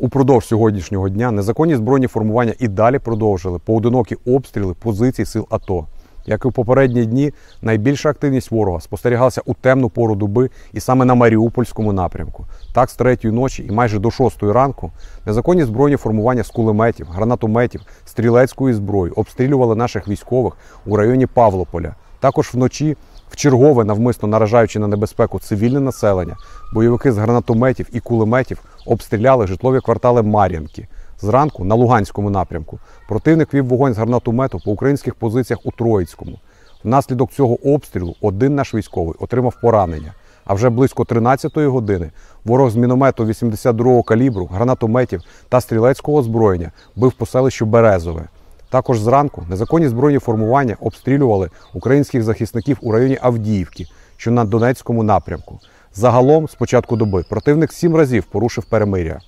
Упродовж сьогоднішнього дня незаконні збройні формування і далі продовжили поодинокі обстріли позицій сил АТО. Як і в попередні дні, найбільша активність ворога спостерігалася у темну пору доби і саме на Маріупольському напрямку. Так, з третьої ночі і майже до шостої ранку незаконні збройні формування з кулеметів, гранатометів, стрілецької зброї обстрілювали наших військових у районі Павлополя. Також вночі, в чергове навмисно наражаючи на небезпеку цивільне населення, бойовики з гранатометів і кулеметів обстріляли житлові квартали Мар'янки. Зранку на Луганському напрямку противник вів вогонь з гранатомету по українських позиціях у Троїцькому. Внаслідок цього обстрілу один наш військовий отримав поранення. А вже близько 13-ї години ворог з міномету 82-го калібру, гранатометів та стрілецького озброєння бив по селищу Березове. Також зранку незаконні збройні формування обстрілювали українських захисників у районі Авдіївки, що на Донецькому напрямку. Загалом, з початку доби, противник сім разів порушив перемиря.